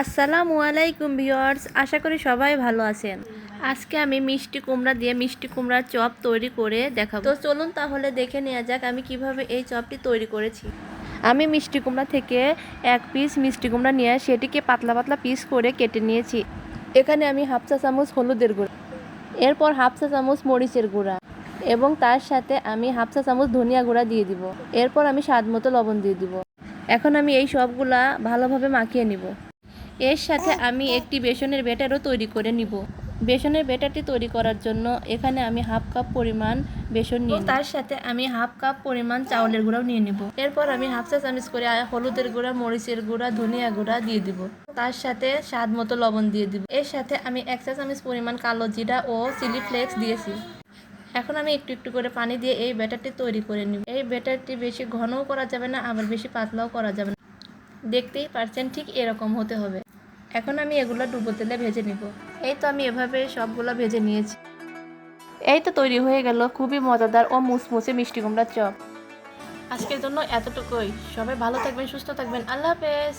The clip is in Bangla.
আসসালামু আলাইকুম ভিউয়ার্স, আশা করি সবাই ভালো আছেন। আজকে আমি মিষ্টি কুমড়া দিয়ে মিষ্টি কুমড়ার চপ তৈরি করে দেখাবো। তো চলুন তাহলে দেখে নেওয়া যাক আমি কীভাবে এই চপটি তৈরি করেছি। আমি মিষ্টি কুমড়া থেকে এক পিস মিষ্টি কুমড়া নিয়ে সেটিকে পাতলা পাতলা পিস করে কেটে নিয়েছি। এখানে আমি হাফ চা চামচ হলুদের গুঁড়া, এরপর হাফ চা চামচ মরিচের গুঁড়া এবং তার সাথে আমি হাফ চা চামচ ধনিয়া গুঁড়া দিয়ে দিব। এরপর আমি স্বাদ মতো লবণ দিয়ে দিব। এখন আমি এই সবগুলা ভালোভাবে মাখিয়ে নিব। এর সাথে আমি একটি বেসনের ব্যাটারও তৈরি করে নিব। বেসনের ব্যাটারটি তৈরি করার জন্য এখানে আমি হাফ কাপ পরিমাণ বেসন নিয়ে তার সাথে আমি হাফ কাপ পরিমাণ চাউলের গুঁড়াও নিয়ে নিব। এরপর আমি হাফ চা চামচ করে হলুদের গুঁড়া, মরিচের গুঁড়া, ধনিয়া গুঁড়া দিয়ে দিব। তার সাথে স্বাদ মতো লবণ দিয়ে দিব। এর সাথে আমি এক চা চামচ পরিমাণ কালো জিরা ও চিলি ফ্লেক্স দিয়েছি। এখন আমি একটু একটু করে পানি দিয়ে এই ব্যাটারটি তৈরি করে নিব। এই ব্যাটারটি বেশি ঘনও করা যাবে না, আবার বেশি পাতলাও করা যাবে না। দেখতেই পারছেন ঠিক এরকম হতে হবে। এখন আমি এগুলো ডুবো তেলে ভেজে নিব। এই তো আমি এভাবে সবগুলো ভেজে নিয়েছি। এই তো তৈরি হয়ে গেল খুবই মজাদার ও মুসমুসে মিষ্টি কুমড়ার চপ। আজকের জন্য এতটুকুই। সবাই ভালো থাকবেন, সুস্থ থাকবেন। আল্লাহ হাফেজ।